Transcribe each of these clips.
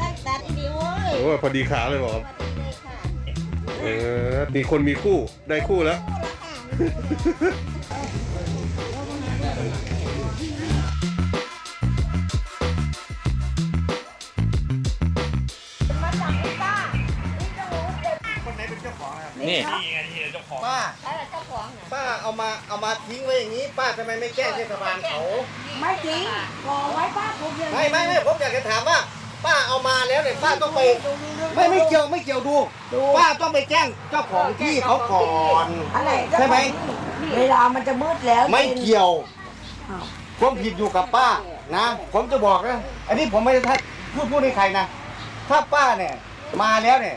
ตั้งตัดดีเว้ยโอ้ยพอดีขาเลยบอกสวัสดีเลยค่ะเออมีคนมีคู่ได้คู่แล้วมาจากคุณป้านี่เจ้าหนูเด็ก นี่ ป้าอะไรเจ้าของน่ะป้าเอามาเอามาทิ้งไว้อย่างนี้ ป้าทำไมไม่แจ้งเทศบาลเขาไม่จริงกองไว้ป้าคุกยังไม่ไม่ไม่ผมอยากจะถามว่า ป้าเอามาแล้วเนี่ยป้าต้องไปไม่ไม่เกี่ยวไม่เกี่ยวดู ป้าต้องไปแจ้งเจ้าของที่เขาก่อนอะไรใช่ไหมเวลามันจะมืดแล้วไม่เกี่ยวผมผิดอยู่กับป้านะ ผมจะบอกนะอันนี้ผมไม่ได้ทัดพูดพูดให้ใครนะถ้าป้าเนี่ยมาแล้วเนี่ย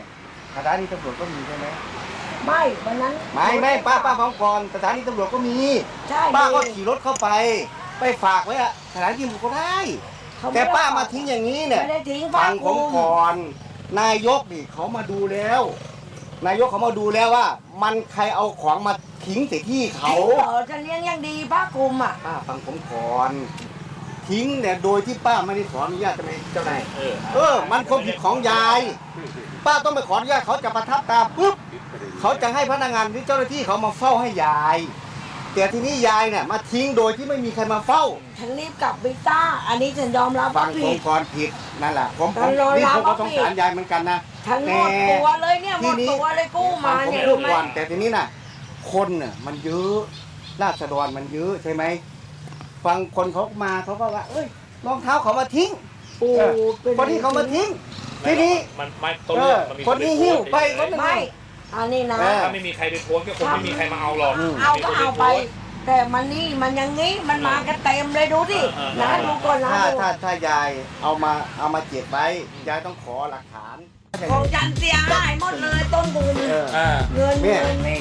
สถานีตำรวจก็มีใช่ไหม ไม่วันนั้นไม่ไม่ป้าป้าฟังก่อนสถานีตำรวจก็มี ใช่ป้าก็ขี่รถเข้าไป ไปฝากไว้อะสถานที่ตำรวจก็ได้เขไแต่ป้ามาทิ้งอย่างนี้เนี่ยไม่ได้ทิ้งป้าฟังผมคุมก่อน นายกนี่เขามาดูแล้ว นายกเขามาดูแล้วว่า มันใครเอาของมาทิ้งใส่ที่เขาทิ้งเหรอจะเลี้ยงอย่างดีป้าคุมอะป้าฟังผมก่อนทิ้งเนี่ยโดยที่ป้าไม่ได้ขออนุญาตเจ้านายเจ้านายเออเออมันความผิดของยาย ป้าต้องไปขออนุญาตเขาจะประทับตาปุ๊บ เขาจะให้พนักงานหรือเจ้าหน้าที่เขามาเฝ้าให้ยาย แต่ทีนี้ยายเนี่ยมาทิ้งโดยที่ไม่มีใครมาเฝ้าฉันรีบกลับบิต้า อันนี้ฉันยอมรับฟัว่างผผิมด ก่อนผิดนั่นแหละผมผมแต่เรานี่ผมรัก็บสงผิดสารยายเหมือนกันนะฉันหมดตัวเลยเนี่ยหมดตัวเลยกู้มาฟังผมเนี่ยพูรู้ดไหมก่อนแต่ทีนี้น่ะ คนน่ะมันเยอะราษฎรมันเยอะใช่ไหมฟังคนเขามาเขาก็ว่า เอ้ยรองเท้าเขามาทิ้ง ปูเออเป็นคนที่เขามาทิ้ง ทีนี้มันไม่ต้นเอเรื่อองมันมีคนนี้หิ้วไปคนหนึงไม่ อันนี้นะเออถ้าไม่มีใครไปโพสต์ก็คงไม่มีใครมาเอาหรอกเอาก็มีคนเอาไปโพสต์แต่มันนี่มันอยังงี้มันมากันเต็มเลยดูดิเออเออนะดูก่อนนะถ้าดูถ้าถ้ายายเอามาเอามาเก็บไว้ยายต้องขอหลักฐาน ของฉันเสียหายหมดเลยต้นบุญเออ อ่า เงินเนี่ย เงินไม่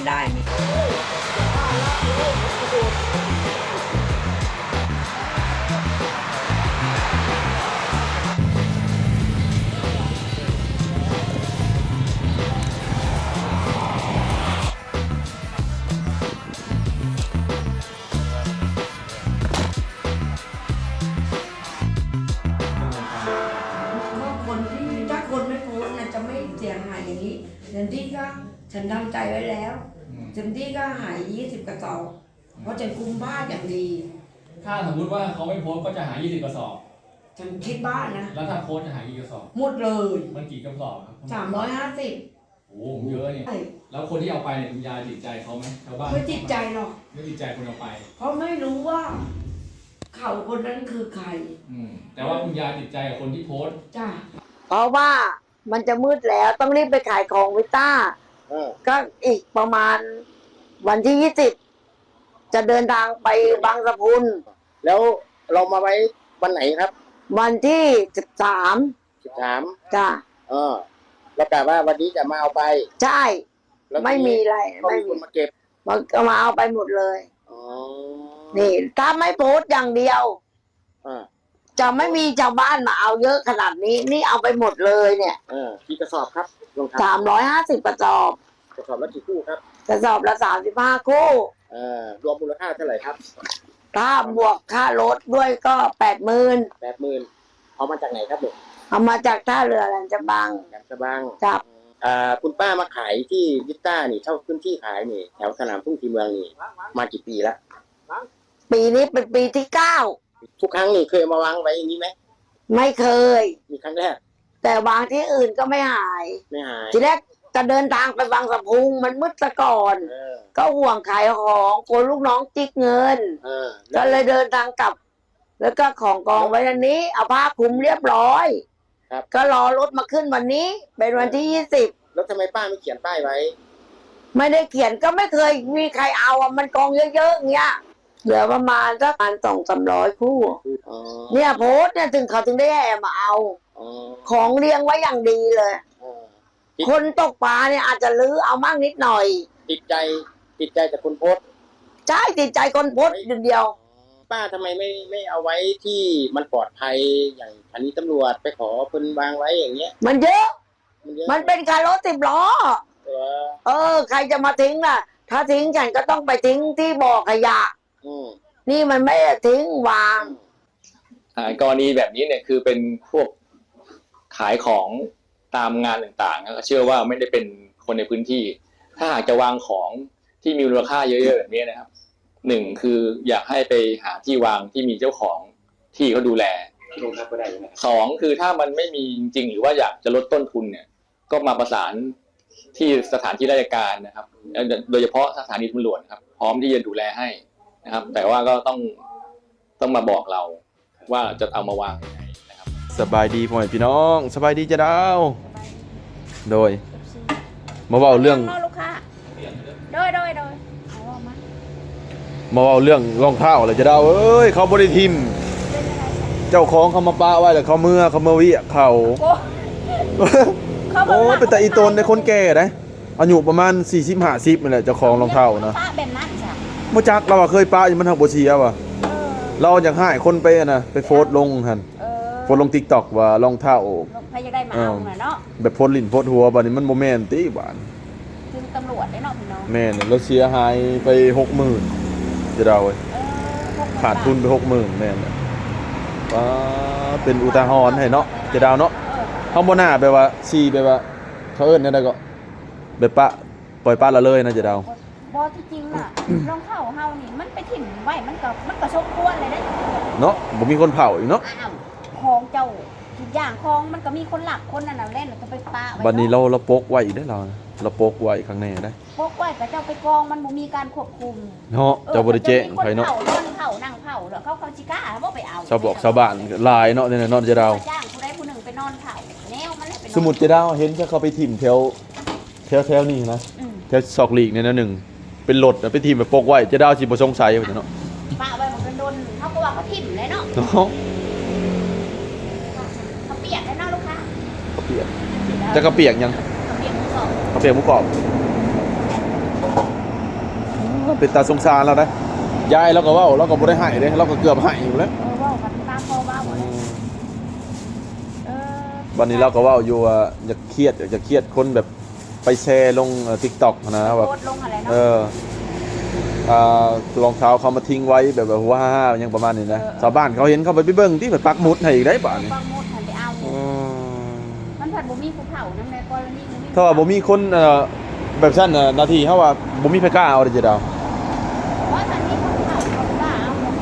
มที่ก็ฉันทำใจไว้แล้วเต็มที่ก็หายยี่สิบกระสอบเพราะฉันคุมบ้านอย่างดี ถ้าสมมติว่าเขาไม่โพสต์ก็จะหา 20 กระสอบ ฉันคิดบ้านนะแล้วถ้าโพสต์จะหากี่กระสอบ หมดเลยมันกี่กระสอบครับสามร้อยห้าสิบโอ้โหเยอะเนี่ย แล้วคนที่เอาไปเนี่ยคุณยายติดใจเขาไหมชาวบ้านไม่จิตใจหรอก ไม่ติดใจคนเอาไป เพราะไม่รู้ว่า เขาคนนั้นคือใคร อืมแต่ว่าคุณยายติดใจกับคนที่โพสต์ จ้า เพราะว่า มันจะมืดแล้วต้องรีบไปขายของวิต้าเออก็อีกประมาณวันที่ยี่สิบจะเดินทางไปบางสะพุนแล้วเรามาไว้วันไหนครับวันที่สิบสามสิบสามจ้าเออแล้วกะว่าวันนี้จะมาเอาไปใช่ แล้วไม่มีอะไรก็ไม่มีคมีนมาเก็บมันก็มาเอาไปหมดเลย อ๋อนี่ถ้าไม่โพสต์อย่างเดียว อ่า จะไม่มีชาวบ้านมาเอาเยอะขนาดนี้ นี่เอาไปหมดเลยเนี่ยเออกี่กระสอบครับรองเท้าสามร้อยห้าสิบกระสอบกระสอบละกี่คู่ครับกระสอบละสามสิบห้าคู่ เออรวมมูลค่าเท่าไหร่ครับถ้าบวกค่ารถด้วยก็แปดหมื่นแปดหมื่นเอามาจากไหนครับลูกเอามาจากท่าเรือแหลมฉบังแหลมฉบังครับ อ่าคุณป้ามาขายที่ยิต้านี่เช่าพื้นที่ขายนี่ แถวสนามทุ่งทีเมืองนี่ มากี่ปีแล้วปีนี้เป็นปีที่เก้า ทุกครั้งนี่เคยเอามาวางไว้อย่างนี้ไหมไม่เคย มีครั้งแรกแต่วางที่อื่นก็ไม่หาย ไม่หายทีแรกจะเดินทางไปบางสะพุงมันมืดซะก่อน เออก็ห่วงขายของกลัวลูกน้องจิกเงิน เออก็เลยเดินทางกลับ แล้วก็ของกองไว้อันนี้ เอาผ้าคลุมเรียบร้อย ครับ ก็รอรถมาขึ้นวันนี้ เป็นวันที่ยี่สิบแล้วทำไมป้าไม่เขียนป้ายไว้ ไม่ได้เขียนก็ไม่เคยมีใครเอาอะมันกองเยอะๆเงี้ย เหลือประมาณสักพันสองสามร้อยคู่ อ๋อเนี่ยโพสต์เนี่ยถึงเขาถึงได้แห่มาเอา อ๋อของเรียงไว้อย่างดีเลยอ๋อคนตกปลาเนี่ยอาจจะลื้อเอามั่งนิดหน่อย ติดใจติดใจจากคนโพสต์ใช่ติดใจคนโพสต์อย่างเดียว ป้าทำไมไม่ไม่เอาไว้ที่มันปลอดภัยอย่างอันนี้ตำรวจไปขอเพิ่นวางไว้อย่างเงี้ยมันเยอะ มันเยอะมันเป็นการรถสิบล้อ เออเออ ใครจะมาทิ้งล่ะ ถ้าทิ้งฉันก็ต้องไปทิ้งที่บ่อขยะอืม นี่มันไม่ได้ทิ้งวางอ่ากรณีแบบนี้เนี่ยคือเป็นพวกขายของตามงานต่างๆก็เชื่อว่าไม่ได้เป็นคนในพื้นที่ ถ้าหากจะวางของที่มีมูลค่าเยอะๆแบบนี้นะครับหนึ่งคืออยากให้ไปหาที่วางที่มีเจ้าของที่เขาดูแลลงทับก็ได้ไหมสองคือถ้ามันไม่มีจริงๆหรือว่าอยากจะลดต้นทุนเนี่ย ก็มาประสานที่สถานที่ราชการนะครับเอ่อโดยเฉพาะสถานีตำรวจครับ พร้อมที่จะดูแลให้ นะครับ แต่ว่าก็ต้องต้องมาบอกเราว่าจะเอามาวางยังไงนะครับ สบายดีพ่อแม่พี่น้อง สบายดีจ้ะดาวโดย มาเว้าเรื่องนอกลูกค้าโดยโดยโดยเอาออกมามาเว้าเรื่องรองเท้าเลยจ้ะดาวเอ้ยเขาบ่ได้ทิม เป็นอะไรใส่เจ้าของเขามาปะไว้แล้วเขาเมื่อเขาเมื่อวิเขา โอ้เขาบโอ้อกว่าเป็นแต่อีตนในคนแก่นะอายุประมาณ 40 50นี่แหละเจ้าของรองเท้านะ ป้าแบบนั้นจ้ะ บ่จักเราอะเคยปะอยู่มันหักบ่เชียว่ะเออเราอยากให้คนไปอะนะไปโพสต์ลงหั่นเออโพสต์ลง TikTok ว่ารองเท้าใครจะได้มาเอาน่ะเนาะแบบโพสต์ลิ้นโพสต์หัวบัดนี้มันบ่แม่นติบาดถึงตำรวจได้เนาะพี่น้องแม่นเราเสียหายไป60,000จะดาวเว้ยเออพวกขาดทุนไปหกหมื่นแม่นแหละว้าเป็นอุทาหรณ์ให้เนาะเจะดาวเนาะ เออเฮาบ่น่าไปว่าซีไปว่าเขาเอิ้นแนวใดก็แบบปะปล่อยปละละเลยนะเจะดาว บอที่จริงน่ะรองเท้าเฮานี่มันไปถิ่มไว้มันก็มันก็สมควรเลยได้เนาะบ่มีคนเผาอีกเนาะอ้าวของเจ้าทุกอย่างของมันก็มีคนหลักคนนั่นน่ะเล่นแล้วก็ไปปาไว้วันนี้เราเราปกไว้อีกได้อเรานะเราปกไว้ข้างในได้พกไว้กับเจ้าไปกองมันบ่มีการควบคุมเนาะเจ้าบ่ได้แจ้งไผเนาะเผานอนเผานั่งเผาแล้วเขาเขาจิกล้าบ่ไปเอาชาวบอกชาวบ้านหลายเนาะเนี่ยเนาะเจะดาวจ้างผู้ใดผู้หนึ่งไปนอนเผาแนวมันเลยไปนอนสมมุติเจะดาวเห็นถ้าเขาไปถิ่มแถวแถวแถวนี้นะอืมแถวซอกหลีกเนี่ยนะหนึ่ง เป็นรถอะไปถิ่มไปปกไว้เจะดาวสิบ่สงสัยว่าเนาะปะไว้มันเป็นโดนเขาก็ว่าเขาถิ่มเลยเนาะเนาะเขาเปียกเลยเนาะลูกค้าเขาเปียกจะกระเปียกยังเขาเปียกมือสองข้าวเปียกหมูกรอบเป็นตาสงสารแล้วนะยายเราก็เว่าเราก็บ่ได้ให้เลยเราก็เกือบให้อยู่แล้ว เออว่ากันตามพอว่าหมดเลยเออวันนี้เราก็เว่าอยู่ว่าอยากเครียดอยากจะเครียดคนแบบ ไปแชร์ลงทิกตอกนะแบบโพสต์ลงอะไรเนาะ เอออ่ารองเท้าเขามาทิ้งไว้แบบว่าว้าวยังประมาณนี้นะชาวบ้านเขาเห็นเขาไปเบิ่งที่แบบปักหมุดให้อีกได้ป่ะนี่บางมดมันไปเอา อืมมันผัดบ่มีภูเขาน้ำในกรณีบ่มีถ้าว่าบ่มีคนเอ่อแบบชั้นน่ะนาทีเฮาว่าบ่มีไผกล้าเอาเด้อเจ้าดาวว่าทันนี้ภูเขาเขากล้าเอาลงไป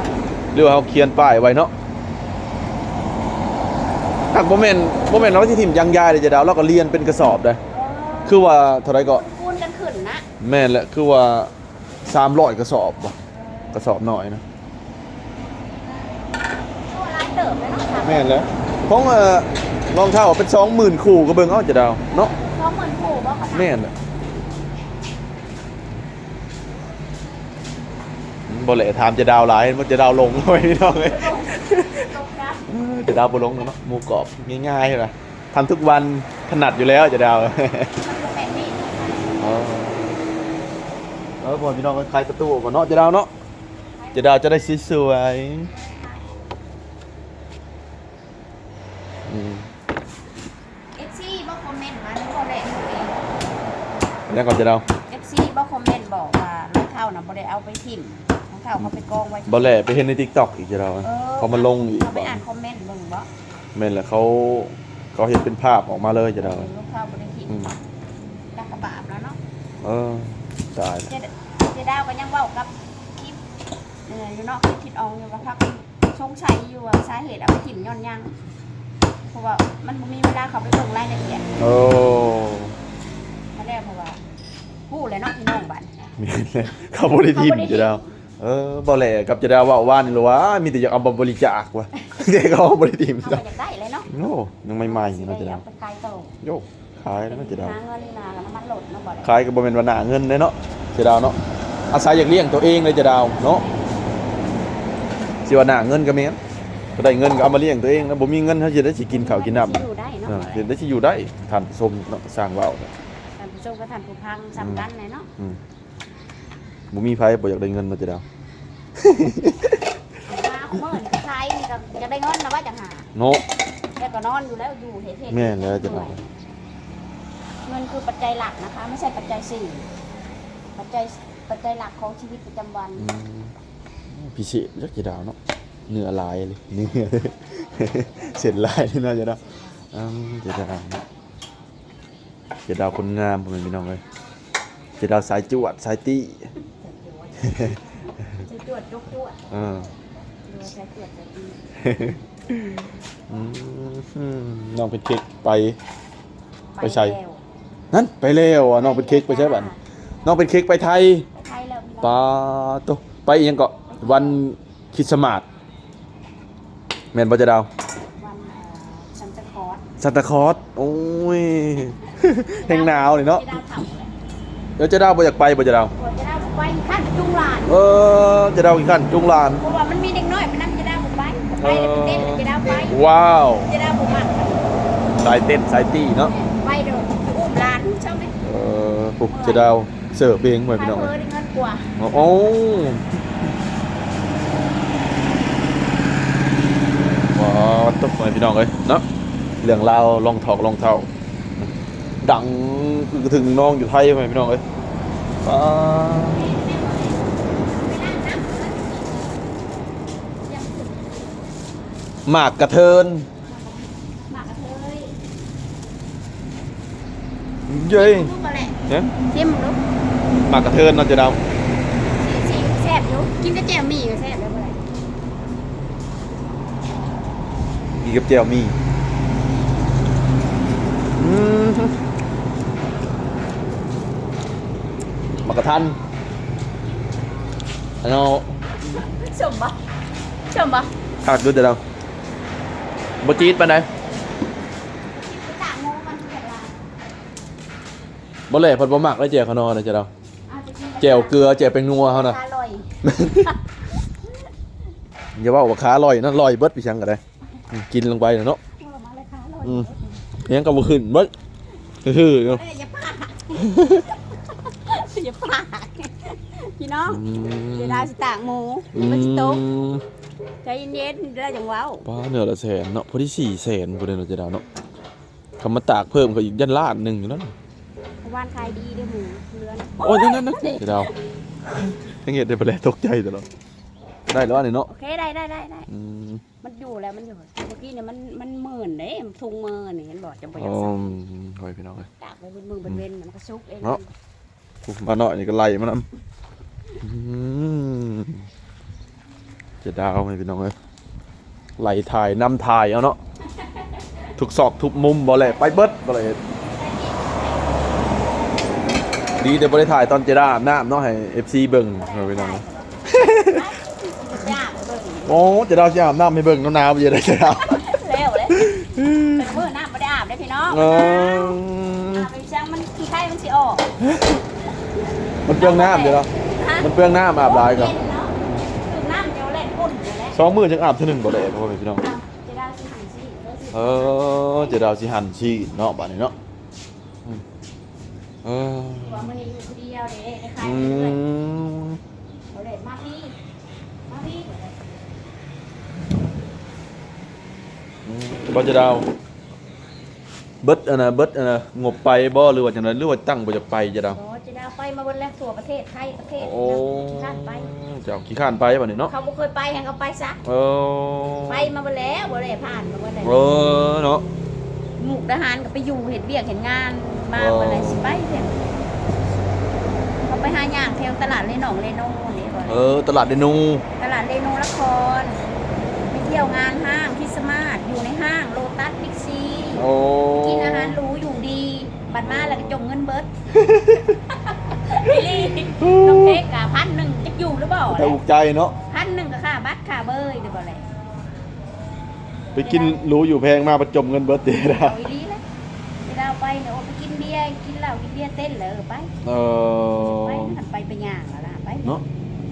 หรือว่าเขาเขียนป้ายไว้เนาะหากบ่แม่นบ่แม่นเราที่ทิมยางยายเลยจะดาวเราก็เรียนเป็นกระสอบได้เออ คือว่าเท่าไหร่ก็คูณกันขึ้นนะแม่นแหละคือว่า300กระสอบบ่กระสอบน้อยนะตัวร้ายเติบเลยเนาะแม่นแล้วของเอ่อรองเท้าเป็น20,000คู่ก็เบิ่งเอาจะดาวเนาะเพราะเหมือนผูบ่ค่ะแม่นแหละบ่แหละถามจะดาวหลายมันจะดาวลงไว้พี่น้องเอ้ยตกนะ เออจะดาวบนลงเนาะหมูกรอบง่ายๆเลย ทำทุกวันถนัดอยู่แล้วจะดาวมันก็เป็นนี่เออพอพี่น้องก็คลายประตูออกมาเนาะจะดาวเนาะจะดาวจะได้สวยๆอืมเอฟซีบ่คอมเมนต์มาบ่ได้ตัวเองแล้วก่อนจะดาวเอฟซีบ่คอมเมนต์บอกว่ารองเท้าน่ะบ่ได้เอาไปทิ่มรองเท้าเขาไปกองไว้บอลแหล่ไปเห็นในทิกตอกอีกจะดาวออเขามาลงอีกเขาไปอ่านคอมเมนต์เบิ่งบ่แม่นแหละเขา เขาเห็นเป็นภาพออกมาเลยจะดาวรองเท้าบ่ได้ทิ่มอืมจักกระบาปแล้วเนาะเออตายแล้วเจเจดาวก็ยังเว้ากับคลิปเอออยู่เนาะคลิปทิดอองอยู่ว่าพักสงสัยอยู่ว่าสาเหตุเอาไปทิ่มย้อนหยังเพราะว่ามันบ่มีเวลาเขาไปเบิ่งรายละเอียดโอ้มาแล้วเพราะว่าฮู้เลยเนาะพี่น้องบัดแม่นเลยเขาบริทีมจะดาว เออบอลแหล่กับจะดาวว่าว่านหรือว่ามีแต่อยากเอามาบริจาคว่ะเด็กเขาเอาบริทีมเอาจ้ะไปอยากได้เลยเนาะโอ้ยังไม่ใหม่ๆเนาะจะดาวเอาไปขายต่อโยกขายแล้วเนาะจะดาวหาเงินนี่นาแล้วน้ำมันหลดเนาะบ่ได้ขายก็บ่เป็นวันหนาเงินเลยเนาะจะดาวเนาะอาศัยอยากเลี้ยงตัวเองเลยจะดาวเนาะสิว่าหนาเงินก็แม่นก็ได้เงินก็เอามาเลี้ยงตัวเองแล้วบ่มีเงินเฮาจะได้สิกินข้าวกินน้ำอยู่ได้เนาะเออจะได้สิอยู่ได้ท่านสมเนาะสร้างว่าวเนาะท่านผู้ชมก็ท่านผู้พังสำคัญเลยเนาะอืม บ่มีไผบ่อยากได้เงินมาจะดาวมาเมื่อนใครนี่ก็จะได้เงินนะว่าจะหาเนาะแกก็นอนอยู่แล้วอยู่เฮ็ดเฮ็ดแม่นแล้วจะดาวเงินคือปัจจัยหลักนะคะ ไม่ใช่ปัจจัยสี่ปัจจัยปัจจัยหลักของชีวิตประจำวันอืมพิเศษจักจะดาวเนาะเนื้อลายเลยเนื้อเสร็จลายนี่น่าจะได้อ้าวเจะดาวเจะดาวคนงามผมเป็นพี่น้องเลย เจะดาวสายจวดสายตี้จะจวดยกจวดเออเรือจะจวดจะดีอืมน้องเป็นเค้กไป ไปใส่แล้วนั่นไปแล้วอะน้องเป็นเค้กไปใช่ป่ะน้องเป็นเค้กไปไทยไปไทยแล้วพี่น้องปาโตไปอีกยังเกาะวันคริสต์มาสแม่นบ่เจะดาววันเอ่อซันตาคลอสซานตาคลอสโอ้ยแห้งหนาวเลยเนาะจะดาวเผาเลยเดี๋ยวเจะดาวบ่อยากไปบ่เจะดาวตัวจะดาวไปขั้นจุงหลาน เออเจะดาวอีกขั้นจุงลาน เพราะว่ามันมีเด็กน้อยมันนั่งจะดาวบุไปไปเลยไปเต้นเลยจะดาวไปว้าวจะดาวบุมักสายเต้นสายตี้เนาะไปเด้อจะอุ้มหลานใช่ไหมเออปุ๊บเจะดาวเสิร์ฟเองเหมือนไปพี่น้องเอเลอยได้เงินกว่าโอ้ว้าวตบไปพี่น้องเลยเนาะเรื่องราวลองถอกลองเท่า ดังกระถึงน้องอยู่ไทยไหมพี่น้องเอ้ยว้าวหมากกระเทินหมากกระเทยเย้ยลูกมาแหละเนี่ยชิมลูกหมากกระเทินเนาะเจะดาวสีแซ่บอยู่กินกับแจ่วหมี่ก็แซ่บแล้วเมื่อไหร่มีกับเจียวมีอืม หมากกระทันอันเอาชมปะชมปะขาดด้วยเจะดาวบจีดปานใดไปต่างโมกันเกิดอะไรบ่เล่พัดบ่หมักแล้วเจียวขนอนะเจะดาวอาจจะกินกับเจียวเกลือเจียวเป็นนัวเขานะอร่อยอย่าว่าว่าขาลอยนะลอยเบิดไปชังก็ได้อืมกินลงไปน่ะเนาะเออมาเลยค่ะอร่อยอืมยังก็บ่ขึ้นเบิดคือๆเนาะเอ้ยอย่าพลาดอย่าพลาดพี่น้องอืมเดี๋ยวดาวสิต่างหมูอืมันสิโตกมใจเย็นๆได้จังเว้าป้าเนื้อละแสนเนาะพอที่สี่แสนบ่ได้เนาะเจะดาวเนาะคำมาตากเพิ่มก็อีกยันล้านหนึงอยู่นั่นวานขายดีเด้อหมูเรือนโอ้ยนั่นนั่นนั่นเจะดาวยังเห็นได้ไปแล้วตกใจตลอดได้แล้วอันนี้เนาะโอเคได้ได้ได้ได้อืมมันอยู่แล้วมันอยู่เมื่อกี้เนี่ยมันมันหมื่นเด้ทุงมือนี่เห็นบอกจะไปอ๋ยัองสั่งคอยพี่น้องเอ้ยตากไปบนมือบนเว้นมันก็ซุกเอง เนาะ มาหน่อยนี่ก็ไล่มานำอืมเจะดาวไหมพี่น้องเอ้ยไล่ถ่ายนำถ่ายเอาเนาะทุกซอกทุกมุมบ่แหละไปเบิดบ่เลยดีแต่บ่ได้ถ่ายตอนเจด้าอาบน้ำเนาะให้ FC เบิ่งเอาพี่น้องเอ้ยยากเบิ่งโอ้เจด้าสิอาบน้ำให้เบิ่งหนาวๆบ่จะได้เจด้าเร็วเลยเป็นมือน้ำไม่ได้อาบได้พี่น้องเอออาบไปช่างมันขี้ไข่มันสิออก มันเปลืองน้ำเดี๋ยวเนาะฮะมันเปลืองน้ำอาบหลายก็เนเนาะคือน้ำเดี๋ยวเล่นปุ่นอยู่แล้วสองมื้อจังอาบเท่านึงบ่ได้พ่อแม่พี่น้องจะได้สิสิสิเออสิเออเจดาวสิหันชีเนาะบ้านนี้เนาะอืมเออว่ามื้อนี้อยู่คนเดียวเด้ใครอืๆเลยมเอาเลยมาพี่มาพี่บ่เจดาวเบิดอันน่ะเบิดอันน่ะงบไปบ่หรือว่าจังได๋หรือว่าตั้งบ่จะไปเจดาว โอ้จะ ได้ไปมาบนแรกทั่วประเทศไทยประเทศโอ้ข้านไปเจ้าขี้ข้านไปบัดนี้เนาะเขาบ่เคยไปให้เขาไปซะเออไปมาบนแล้วบ่ได้ผ่านมาบนไหนเออเนาะหมุกทหารก็ไปอยู่เห็นเวียกเห็นงานมาอ๋อบนไหนสิไปเพียงเขาไปหาย่างแถวตลาดเลหนองเลโนนี่บ่เออ ตลาดเดนูตลาดเลโนนครไปเที่ยวงานห้างคริสต์มาสอยู่ในห้างโลตัสบิ๊กซีโอ้กินอาหารหรูอยู่ดีบัตรมาแล้วก็จงเงินเบิด พี่ลี่น้องเค้กกะพันหนึ่งจะอยู่หรือเปล่าแต่อุกใจเนาะพันหนึ่งก็ค่าบัตรค่าเบยหรือเปล่าเลยไปกินหรูอยู่แพงมาประจมเงินเบิดเด้อเอาอีดีเลยเวลาไปเนี่ยโอ้ไปกินเบียร์กินเหล้ากินเบียร์เต้นเลยไปเอไปอหันไปไปย่างแล้วล่ะไปเนาะ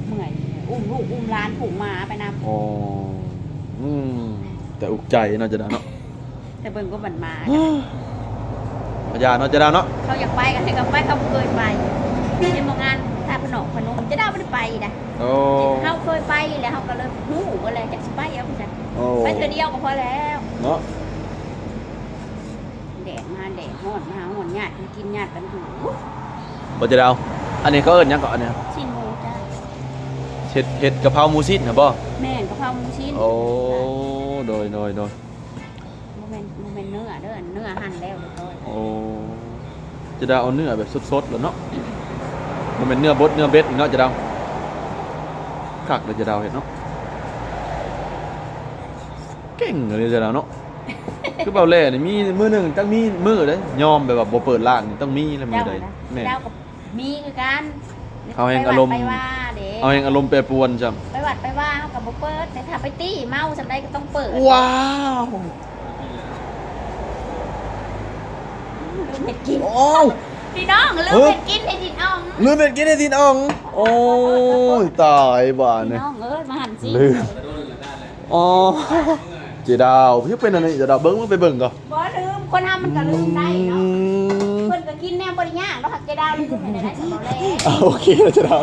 เมื่อยอุ้มลูกอุ้มหลานผูกหมาไปนำอ๋ออืมแต่อุกใจเนาะเจดาวเนาะแต่เบิ่งก็บันมาพยาเนาะเจดาวเนาะเขาอยากไปกันให้เขาไปเขาบ่เคยไป ที่มางานท่าพนมพนมจะได้ไม่ได้ไปนะโอ้เขาเคยไปแล้วเขาก็เลยหูก็เลยจะไปเอาไปจ้ะโอ้ไปเธอเดียวก็พอแล้วเนาะแดดมาแดดฮ้อนมาหาหอนญาติกันกินญาติกันอยู่บ่เจดาวอันนี้เขาเอิ้นหยังก่อนอันเนี้ยชินโมจ้าชเฮ็ดเฮ็ดกะเพราหมูชิ้นนะบ่แม่นกะเพราหมูชิ้นโอ้โดยโดยโดยบ่แม่นบ่แม่นเนื้อเด้อเนื้อหั่นแล้วเรียบร้อยโอ้จะได้เอาเนื้อแบบสดๆแล้วเนาะ มันเป็นเนื้อบดเนื้อเบ็ดอีกเนาะจะเดาคักเลยจะเดาเห็นเนาะเก่งเลยจะเดาเนาะคือเบาแล่นี่มีมือหนึ่งต้องมีมือเลยยอมแบบว่าบ่เปิดร้านนี่ต้องมีแล้วมือเจ้าใดน่ะแม่เจ้ากับมีคือกันเอาแห่งอารมณ์ไปว่าเด้เอาเองอารมณ์แปรปรวนจ้ะไปวัดไปว่าเขากับบ่เปิดแต่ถ้าไปตี้เมาจำได้ก็ต้องเปิดว้าวลืมเห็ดกินโอ้ว พี่น้องลืมเฮ้ยเห็ดกินเห็ดดินอ่องลืมเป็นกินไอตินอ่อง โอ้ยตายบ้าพี่เนี่ยน้องเอ้ยมาหันสิลืมอ๋อเจดาวพี่เป็นอะไรเจดาวเบิ้งมึงไปเบิ้งก่อนบ่ลืมคนทำมันก็ลืมได้เนาะอืมเพิ่นก็กินแนวบ่ได้ยากเนาะหักใจดาวลืมให้ได้ได้สำหรับแลอะโอเคเจดาว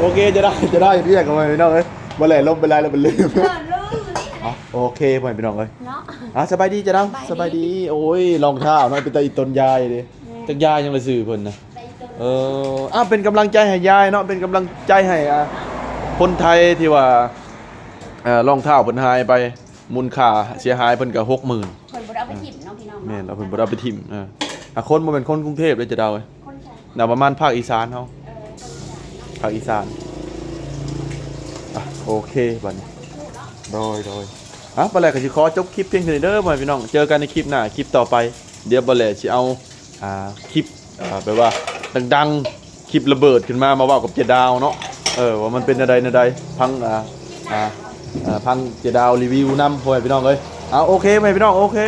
โอเคเจดาวเจดาวเรียกกันไปพี่น้องเอ้ยบ่แหล่ลมเป็นไรแล้วเป็นลืมเออลืมอยู่นี่แหอ๋อละโอเคพ่อพี่น้องเอ้ย เนาะ อะสบายดีเจดาวสสบาบายยดีดี โอ้ยรองเท้าเนาะเป็นตาอีต้นยายดิ จักยายยังเลยซื้อเพิ่นนะไปเจอเอออะเป็นกำลังใจให้ยายเนาะเป็นกำลังใจให้อะคนไทยที่ว่าเอ่อรองเท้าเพิ่นหายไปมูลค่าเสียหายเพิ่นก็60,000เพิ่นบ่ได้เอาไปถิ่มเนาะพี่น้องแม่นแล้วเพิ่นบ่ได้เอาไปทิ่มเอออะคนบ่เป็นคนกรุงเทพเลยจะเดาเว้ยคนใช้แนวประมาณภาคอีสานเฮา เออคนใช้เนาะภาคอีสานอะโอเคบัดนี้โดยโดยอะบ่แลก็สิขอจบคลิปเพียงเท่านี้เด้อพ่อแม่พี่น้อง เจอกันในคลิปหน้า คลิปต่อไป เดี๋ยวบ่แลสิเอา อ่าคลิปอ่าแบบว่าดังๆคลิประเบิดขึ้นมามาเว่ากับเจดาวเนาะเออว่ามันเป็นอะไรอะไรพังอ่าอ่าอ่าพังเจดาวรีวิวนำพ่อแม่พี่น้องเลยเอาโอเคแม่พี่น้องโอเค